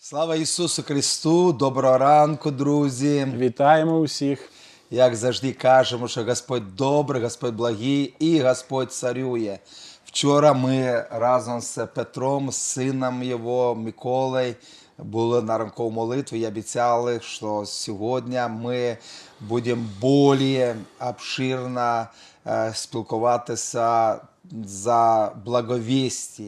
Слава Ісусу Христу! Доброго ранку, друзі! Вітаємо усіх. Як завжди кажемо, що Господь добрий, Господь благий і Господь царює. Вчора ми разом з Петром, з сином його Миколою, були на ранковій молитві і обіцяли, що сьогодні ми будемо більш обширно е, спілкуватися за благовістя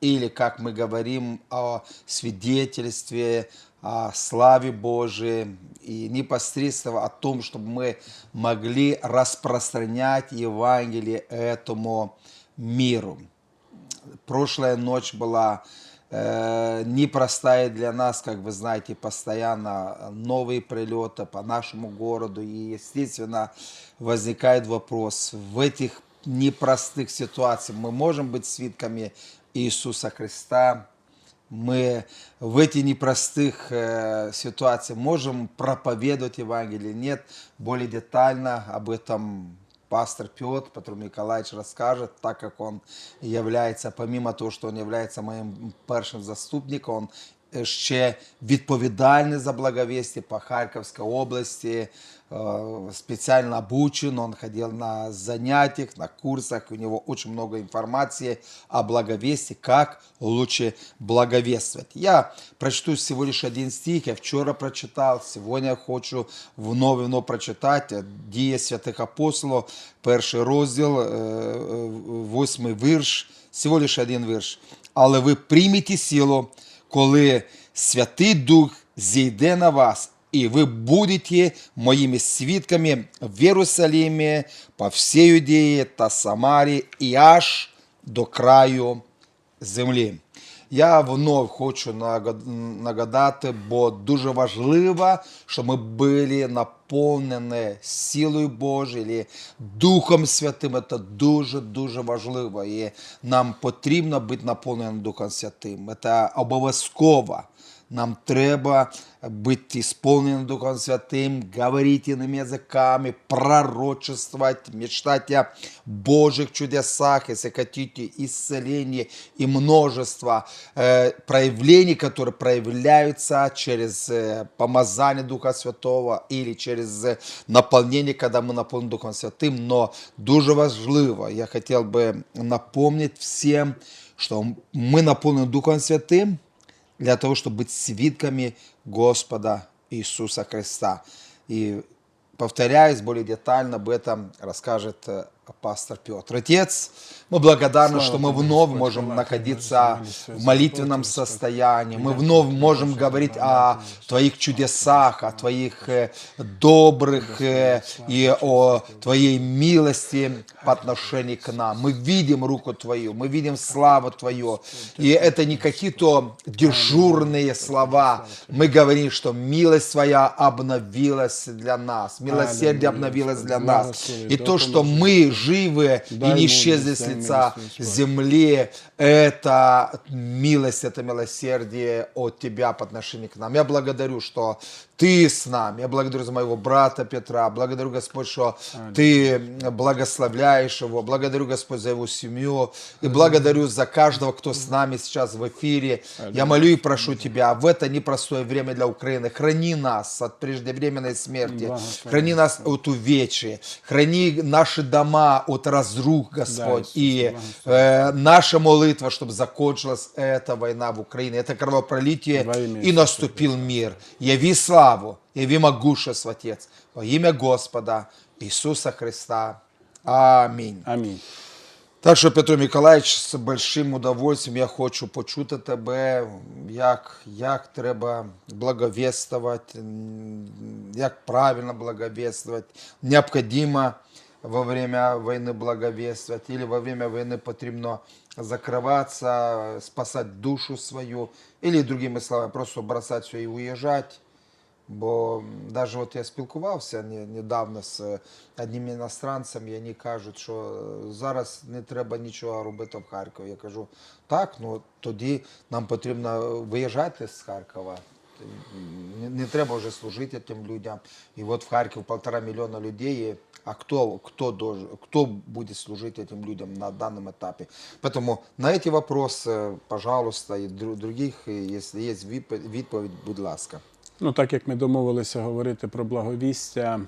или, как мы говорим, о свидетельстве, о славе Божией и непосредственно о том, чтобы мы могли распространять Евангелие этому миру. Прошлая ночь была э, непростая для нас, как вы знаете, постоянно новые прилеты по нашему городу. И, естественно, возникает вопрос, в этих непростых ситуациях мы можем быть свидками Иисуса Христа, мы в эти непростых э, ситуациях можем проповедовать Евангелие, нет, более детально об этом пастор Петр, Петр Николаевич расскажет, так как он является, помимо того, что он является моим першим заступником, он ще відповідальний за благовестие по Харьковской области, э, специально обучен, он ходил на занятиях, на курсах, у него очень много информации о благовестии, как лучше благовествовать. Я прочту всего лишь один стих, я вчера прочитал, сегодня хочу вновь вновь прочитать Дії святих апостолів, перший розділ, е, е, восьмий вірш, всього лише один вірш. Але ви приймете силу, коли Святий Дух зійде на вас, і ви будете моїми свідками в Єрусалимі, по всій Юдії та Самарі, і аж до краю землі. Я вновь хочу нагадати, бо дуже важливо, щоб ми були наповнені силою Божою, Духом Святим. Це дуже-дуже важливо. І нам потрібно бути наповненим Духом Святим. Це обов'язково. Нам треба бути сповненим Духом Святым, говорить иными языками, пророчествовать, мечтать о Божьих чудесах, если хотите, исцелении и множество э, проявлений, которые проявляются через э, помазание Духа Святого или через э, наполнение, когда мы наполнены Духом Святым. Но дуже важливо, я хотел бы напомнить всем, что мы наполнены Духом Святым, для того, чтобы быть свидками Господа Иисуса Христа. И повторяюсь, более детально об этом расскажет э, пастор Петр. Отец, мы благодарны, что мы вновь можем находиться в молитвенном состоянии. Мы вновь можем говорить о Твоих чудесах, о Твоих э, добрых э, и о Твоей милости по отношению к нам. Мы видим руку Твою, мы видим славу Твою. И это не какие-то дежурные слова. Мы говорим, что милость Твоя обновилась для нас, милосердие обновилось для нас. И то, что мы живы и не исчезли мудрость, с дай лица милость, Господь. земли, это милость, это милосердие от Тебя по отношению к нам. Я благодарю, что Ты с нами. Я благодарю за моего брата Петра. Благодарю, Господь, что Ты благословляешь его. Благодарю, Господь, за его семью. И благодарю за каждого, кто с нами сейчас в эфире. Я молю и прошу Тебя в это непростое время для Украины. Храни нас от преждевременной смерти. Храни нас от увечья. Храни наши дома от разрух, Господь. Иисус, и благослови. э, наша молитва, чтобы закончилась эта война в Украине, это кровопролитие, Во имя и Иисуса наступил мир. Яви славу, яви могущество, Отец, во имя Господа Иисуса Христа. Амінь. Амінь. Так що, Петро Миколаївич, з большим удовольствием я хочу почути тебе, як, як треба благовествувати, м, як правильно благовествувати. Необходимо во время войны благовествовать, или во время войны потрібно закрываться, спасать душу свою, или, другими словами, просто бросать все і уїжджати. Бо навіть от я спілкувався не- недавно з е, одним іностранцем, і вони кажуть, що е, зараз не треба нічого робити в Харкові. Я кажу, так, ну тоді нам потрібно виїжджати з Харкова. Не Не, не треба вже служити тим людям. І от в Харків полтора мільйона людей. А кто, кто, должен, кто будет служить этим людям на данном этапе? Поэтому на эти вопросы, пожалуйста, и дру- других, и если есть відп- відповідь, будь ласка. Ну, так як ми домовилися говорити про благовістя,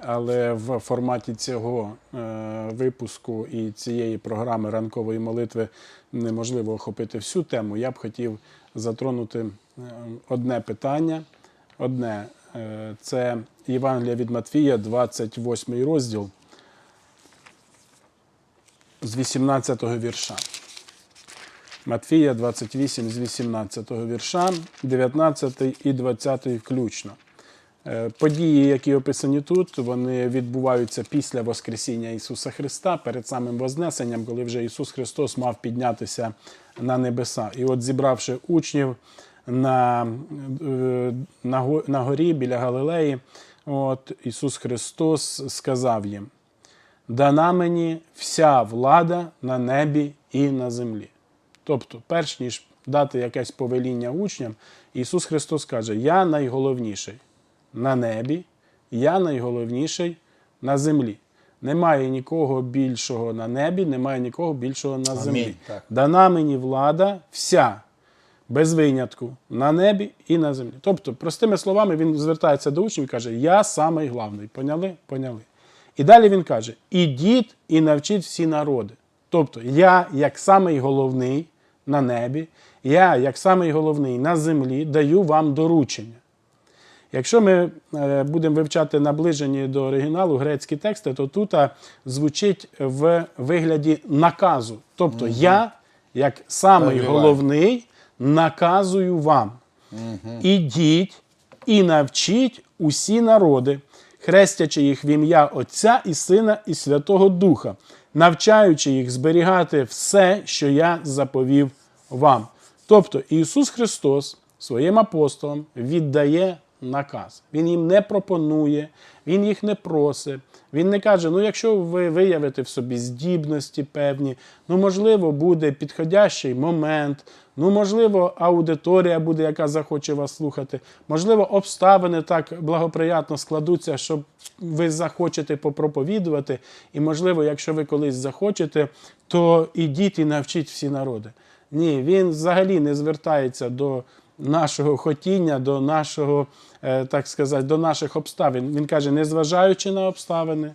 але в форматі цього е, випуску і цієї програми ранкової молитви неможливо охопити всю тему. Я б хотів затронути е, одне питання. Одне е, це Євангелія від Матвія, 28 розділ з 18 вірша. Матфія 28 з 18 вірша, 19 і 20 включно. Е, Події, які описані тут, вони відбуваються після Воскресіння Ісуса Христа, перед самим Вознесенням, коли вже Ісус Христос мав піднятися на небеса. І от зібравши учнів на, е, на, на горі біля Галилеї, от, Ісус Христос сказав їм: дана мені вся влада на небі і на землі. Тобто, перш ніж дати якесь повеління учням, Ісус Христос каже: Я найголовніший на небі, я найголовніший на землі. Немає нікого більшого на небі, немає нікого більшого на землі. так. Дана мені влада вся, без винятку, на небі і на землі. Тобто, простими словами, він звертається до учнів і каже: Я самий главний. Поняли? Поняли. І далі він каже: ідіть і навчіть всі народи. Тобто, я, як самий головний на небі, я, як самий головний на землі, даю вам доручення. Якщо ми е, будемо вивчати наближені до оригіналу грецькі тексти, то тут звучить в вигляді наказу. Тобто я, як самий Повеліваю. головний, наказую вам. Ідіть і навчіть усі народи, хрестячи їх в ім'я Отця і Сина і Святого Духа, навчаючи їх зберігати все, що я заповів вам. Тобто Ісус Христос своїм апостолам віддає наказ. Він їм не пропонує, Він їх не просить. Він не каже: ну, якщо ви виявите в собі здібності певні, ну, можливо, буде підходящий момент, ну, можливо, аудиторія буде, яка захоче вас слухати, можливо, обставини так благоприятно складуться, що ви захочете попроповідувати. І, можливо, якщо ви колись захочете, то ідіть і навчіть всі народи. Ні, він взагалі не звертається до нашого хотіння, до нашого, е, так сказати, до наших обставин. Він каже, незважаючи на обставини,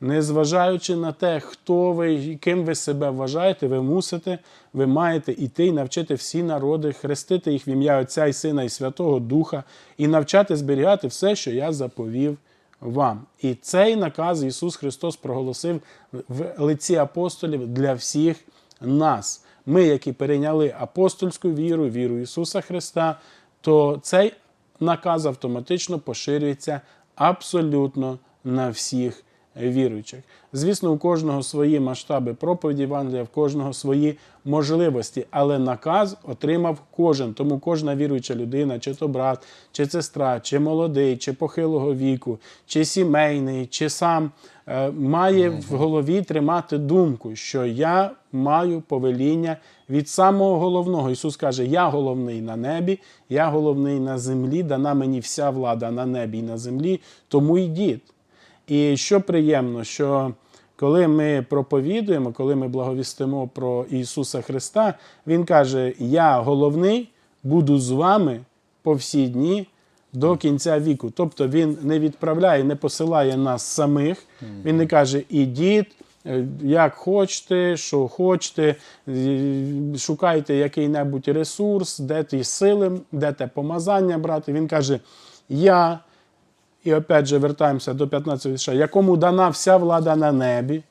незважаючи на те, хто ви і ким ви себе вважаєте, ви мусите, ви маєте іти і навчити всі народи, хрестити їх в ім'я Отця і Сина і Святого Духа, і навчати зберігати все, що я заповів вам. І цей наказ Ісус Христос проголосив в лиці апостолів для всіх нас. Ми, які перейняли апостольську віру, віру Ісуса Христа, то цей наказ автоматично поширюється абсолютно на всіх віруючих. Звісно, у кожного свої масштаби проповіді Євангелія, в кожного свої можливості, але наказ отримав кожен. Тому кожна віруюча людина, чи то брат, чи сестра, чи молодий, чи похилого віку, чи сімейний, чи сам е, має в голові тримати думку, що я маю повеління від самого головного. Ісус каже: Я головний на небі, я головний на землі, дана мені вся влада на небі і на землі, тому йдіть. І що приємно, що коли ми проповідуємо, коли ми благовістимо про Ісуса Христа, Він каже: Я головний, буду з вами по всі дні до кінця віку. Тобто Він не відправляє, не посилає нас самих. Він не каже, ідіть. е, Як хочете, що хочете, шукайте який-небудь ресурс, де ті сили, де те помазання брати. Він каже: Я і опять же вертаємося до 15 вірша, якому дана вся влада на небі,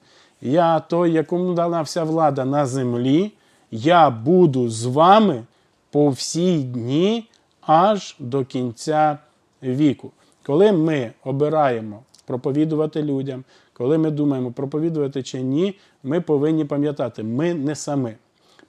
я той, якому дана вся влада на землі, я буду з вами по всі дні аж до кінця віку. Коли ми обираємо проповідувати людям, коли ми думаємо, проповідувати чи ні, ми повинні пам'ятати, ми не самі.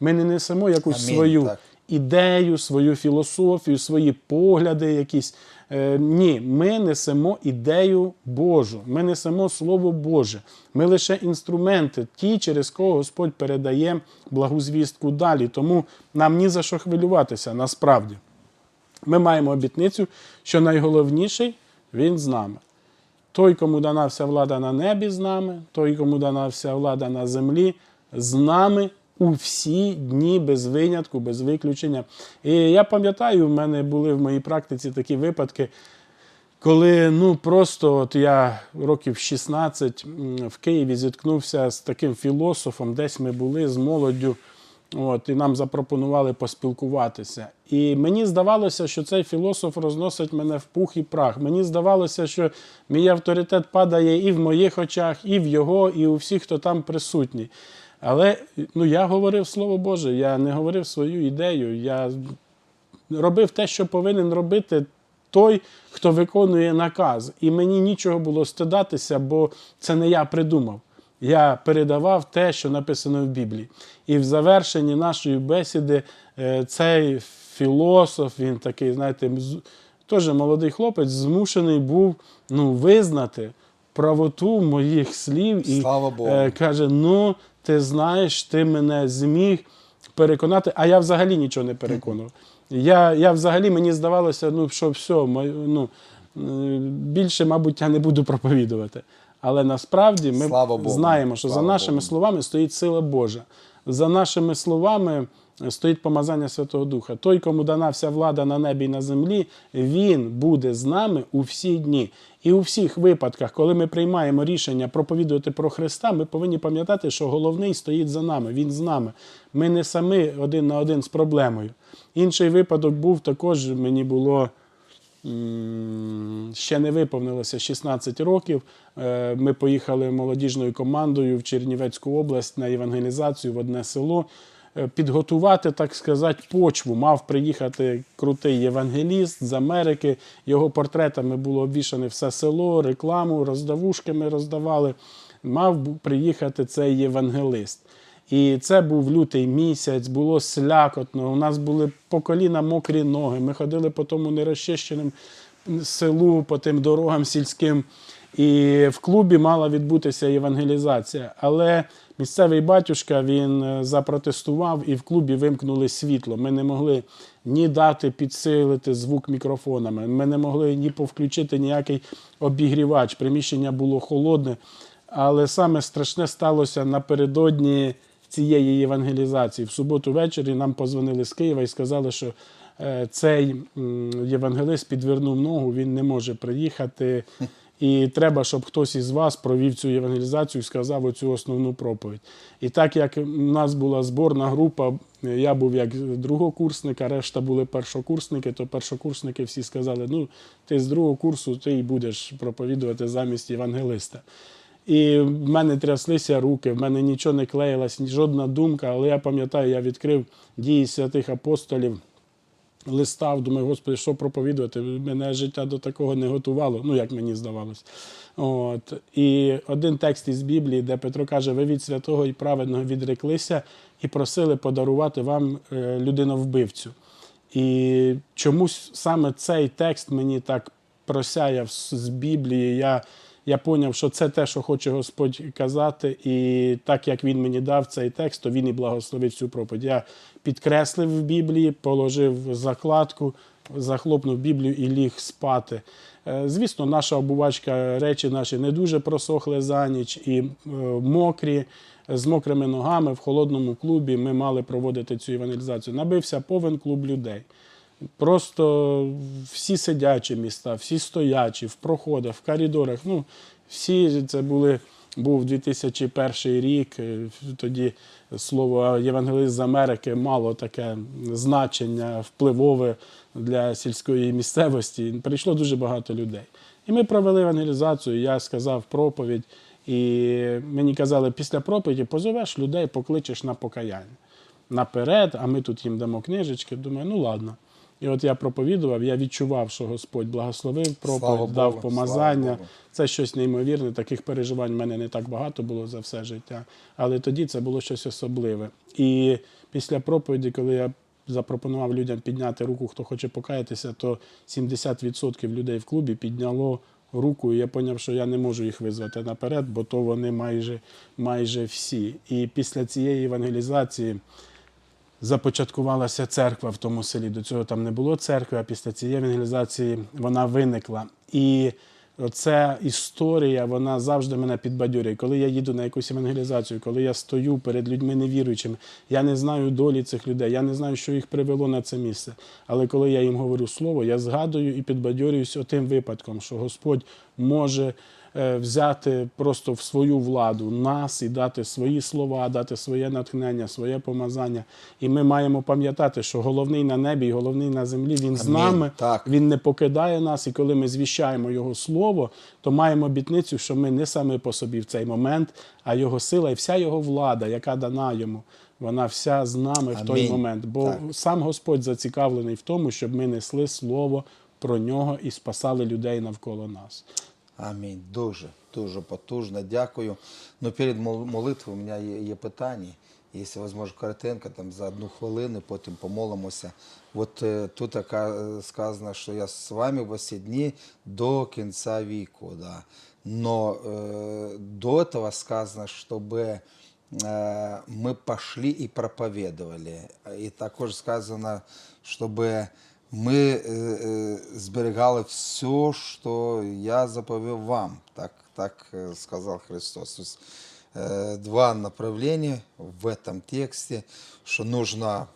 Ми не несемо якусь Амінь, свою так. Ідею, свою філософію, свої погляди якісь. Е, ні, ми несемо ідею Божу, ми несемо Слово Боже. Ми лише інструменти, ті, через кого Господь передає благу звістку далі. Тому нам ні за що хвилюватися насправді. Ми маємо обітницю, що найголовніший він з нами. Той, кому дана вся влада на небі з нами, той, кому дана вся влада на землі, з нами у всі дні без винятку, без виключення. І я пам'ятаю, в мене були в моїй практиці такі випадки, коли ну просто от я років 16 в Києві зіткнувся з таким філософом, десь ми були з молоддю. От, і нам запропонували поспілкуватися. І мені здавалося, що цей філософ розносить мене в пух і прах. Мені здавалося, що мій авторитет падає і в моїх очах, і в його, і у всіх, хто там присутній. Але ну, я говорив Слово Боже, я не говорив свою ідею. Я робив те, що повинен робити той, хто виконує наказ. І мені нічого було стидатися, бо це не я придумав. Я передавав те, що написано в Біблії. І в завершенні нашої бесіди е, цей філософ, він такий, знаєте, теж молодий хлопець, змушений був ну, визнати правоту моїх слів і Слава Богу. е, каже: Ну, ти знаєш, ти мене зміг переконати, а я взагалі нічого не переконував. Я, я взагалі мені здавалося, ну, що все, ну, е, більше, мабуть, я не буду проповідувати. Але насправді ми Слава Богу. знаємо, що Слава за нашими Богу. словами стоїть сила Божа. За нашими словами стоїть помазання Святого Духа. Той, кому дана вся влада на небі і на землі, він буде з нами у всі дні. І у всіх випадках, коли ми приймаємо рішення проповідувати про Христа, ми повинні пам'ятати, що головний стоїть за нами, він з нами. Ми не самі один на один з проблемою. Інший випадок був також, мені було. Ще не виповнилося 16 років. Е, Ми поїхали молодіжною командою в Чернівецьку область на евангелізацію в одне село. Е, Підготувати, так сказати, почву. Мав приїхати крутий євангеліст з Америки. Його портретами було обвішане все село, рекламу, роздавушки ми роздавали. Мав приїхати цей євангелист. І це був лютий місяць, було слякотно. У нас були по коліна мокрі ноги. Ми ходили по тому нерозчищеному селу, по тим дорогам сільським. І в клубі мала відбутися євангелізація. Але місцевий батюшка він е, запротестував і в клубі вимкнули світло. Ми не могли ні дати підсилити звук мікрофонами. Ми не могли ні повключити ніякий обігрівач. Приміщення було холодне. Але саме страшне сталося напередодні цієї євангелізації. В суботу ввечері нам позвонили з Києва і сказали, що е, цей євангелист підвернув ногу, він не може приїхати. І треба, щоб хтось із вас провів цю євангелізацію і сказав оцю основну проповідь. І так як у нас була зборна група, я був як другокурсник, а решта були першокурсники, то першокурсники всі сказали: ну, ти з другого курсу ти і будеш проповідувати замість євангелиста. І в мене тряслися руки, в мене нічого не клеїлось, жодна думка. Але я пам'ятаю, я відкрив дії святих апостолів, листав, думаю, Господи, що проповідувати? Мене життя до такого не готувало, ну як мені здавалось. От. І один текст із Біблії, де Петро каже: ви від святого і праведного відреклися і просили подарувати вам е, людиновбивцю. І чомусь саме цей текст мені так просяяв з Біблії. Я, я поняв, що це те, що хоче Господь казати, і так як він мені дав цей текст, то він і благословить цю проповідь. Я підкреслив в Біблії, положив закладку, захлопнув Біблію і ліг спати. Е, Звісно, наша обувачка, речі наші не дуже просохли за ніч і е, мокрі. З мокрими ногами в холодному клубі ми мали проводити цю евангелізацію. Набився повен клуб людей. Просто всі сидячі міста, всі стоячі, в проходах, в коридорах. Ну, всі це були, був 2001 рік. е, Тоді слово євангелист з Америки мало таке значення впливове для сільської місцевості. Прийшло дуже багато людей. І ми провели евангелізацію, я сказав проповідь. І мені казали, після проповіді позовеш людей, покличеш на покаяння. Наперед, а ми тут їм дамо книжечки. Думаю, ну ладно. І от я проповідував, я відчував, що Господь благословив проповідь, Слава дав Богу, помазання. Це щось неймовірне. Таких переживань в мене не так багато було за все життя. Але тоді це було щось особливе. І після проповіді, коли я запропонував людям підняти руку, хто хоче покаятися, то 70% людей в клубі підняло руку, і я зрозумів, що я не можу їх визвати наперед, бо то вони майже, майже всі. І після цієї евангелізації започаткувалася церква в тому селі. До цього там не було церкви, а після цієї евангелізації вона виникла. І оця історія, вона завжди мене підбадьорює. Коли я їду на якусь евангелізацію, коли я стою перед людьми невіруючими, я не знаю долі цих людей, я не знаю, що їх привело на це місце. Але коли я їм говорю слово, я згадую і підбадьорююсь отим випадком, що Господь може взяти просто в свою владу нас і дати свої слова, дати своє натхнення, своє помазання. І ми маємо пам'ятати, що головний на небі і головний на землі, він з нами, Так. він не покидає нас. І коли ми звіщаємо Його слово, то маємо обітницю, що ми не самі по собі в цей момент, а Його сила і вся Його влада, яка дана йому. Вона вся з нами в той момент. Бо Так. сам Господь зацікавлений в тому, щоб ми несли слово про нього і спасали людей навколо нас. Амінь. Дуже, дуже потужно. Дякую. Ну, перед мол- молитвою у мене є, є питання. Якщо можливо, коротенько, там за одну хвилину, потім помолимося. От е, тут така, е, сказано, що я з вами в усі дні до кінця віку. Да. Но э, до этого сказано, чтобы э, мы пошли и проповедовали. І також сказано, чтобы ми е, е, зберігали все, що я заповів вам. Так, так е, сказав Христос. То есть, е, Два направления в этом тексте, что нужно,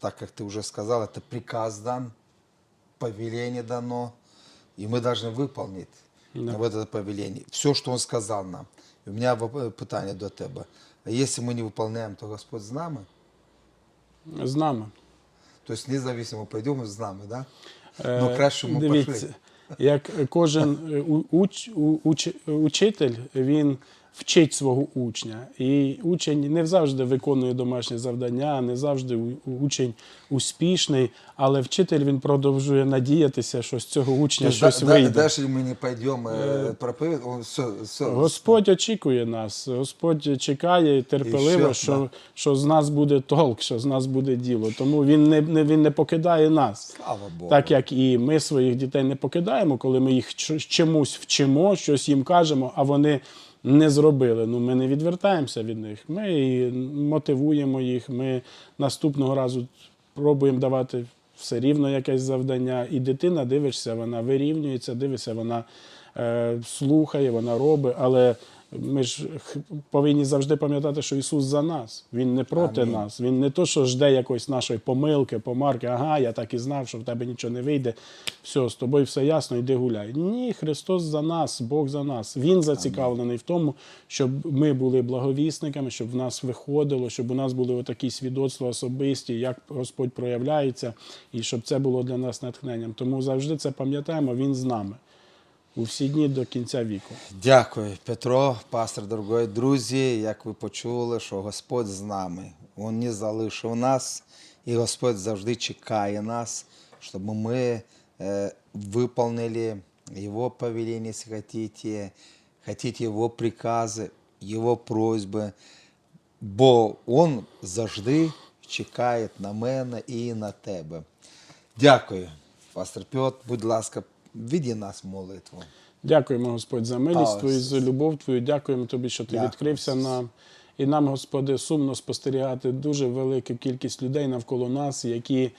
так как ты уже сказал, это приказ дан, повеление дано, и мы должны выполнить вот это повеление. Все, что Он сказал нам. У меня воп- питання до тебе. А если мы не выполняем, то Господь з нами? З нами. То есть независимо пойдемо з нами, да? Ну, краще ми Дивіться, пошли. як кожен е, уч, уч, учитель, він вчить свого учня. І учень не завжди виконує домашнє завдання, не завжди учень успішний, але вчитель він продовжує надіятися, що з цього учня То щось да- вийде. если мы не проповедовать, он все, все, Господь очікує нас, Господь чекає терпеливо, І що? що, Да. що з нас буде толк, що з нас буде діло. Тому він не, не, він не покидає нас. Слава Богу. Так як і ми своїх дітей не покидаємо, коли ми їх чомусь вчимо, щось їм кажемо, а вони не зробили. Ну ми не відвертаємося від них. Ми мотивуємо їх. Ми наступного разу пробуємо давати все рівно якесь завдання. І дитина дивишся, вона вирівнюється, дивишся, вона е, слухає, вона робить, але. Ми ж повинні завжди пам'ятати, що Ісус за нас. Він не проти Амінь. нас. Він не то, що жде якоїсь нашої помилки, помарки, ага, я так і знав, що в тебе нічого не вийде. Все, з тобою все ясно, йди гуляй. Ні, Христос за нас, Бог за нас. Він зацікавлений в тому, щоб ми були благовісниками, щоб в нас виходило, щоб у нас були отакі свідоцтва особисті, як Господь проявляється, і щоб це було для нас натхненням. Тому завжди це пам'ятаємо, Він з нами у всі дні до кінця віку. Дякую, Петро, пастор дорогой. Друзі, як ви почули, що Господь з нами. Він не залишив нас, і Господь завжди чекає нас, щоб ми е, выполнили Його повеление, если хотите, хотите Його прикази, Його просьби, бо Він завжди чекає на мене і на тебе. Дякую, пастор Петр. Будь ласка, веди нас молитву. Дякуємо, Господь, за милість Твою, за любов Твою. Дякуємо Тобі, що Ти Дякую, відкрився нам. І нам, Господи, сумно спостерігати дуже велику кількість людей навколо нас, які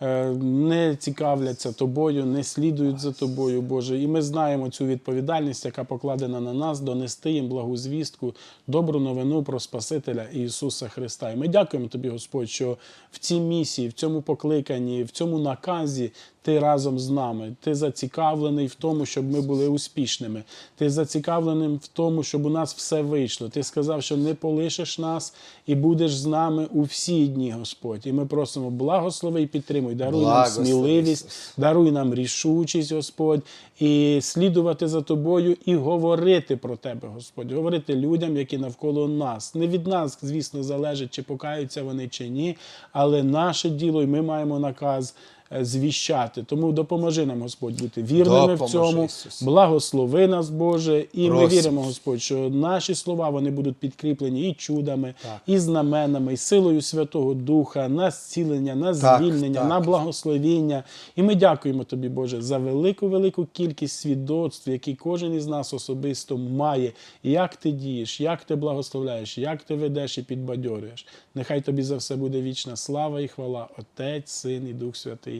не цікавляться тобою, не слідують за тобою, Боже. І ми знаємо цю відповідальність, яка покладена на нас, донести їм благу звістку, добру новину про Спасителя Ісуса Христа. І ми дякуємо Тобі, Господь, що в цій місії, в цьому покликанні, в цьому наказі ти разом з нами. Ти зацікавлений в тому, щоб ми були успішними. Ти зацікавлений в тому, щоб у нас все вийшло. Ти сказав, що не полишиш нас і будеш з нами у всі дні, Господь. І ми просимо благослови і підтримуй. Даруй нам сміливість, Ісус. даруй нам рішучість, Господь, і слідувати за тобою і говорити про тебе, Господь, говорити людям, які навколо нас. Не від нас, звісно, залежить, чи покаються вони чи ні, але наше діло, і ми маємо наказ звіщати. Тому допоможи нам, Господь, бути вірними в цьому. Ісус. Благослови нас, Боже, і ми віримо, Господь, що наші слова вони будуть підкріплені і чудами, і знаменами, і силою Святого Духа, на зцілення, на звільнення, так. на благословіння. І ми дякуємо тобі, Боже, за велику велику кількість свідоцтв, які кожен із нас особисто має. Як ти дієш, як ти благословляєш, як ти ведеш і підбадьорюєш. Нехай тобі за все буде вічна слава і хвала, Отець, Син і Дух Святий.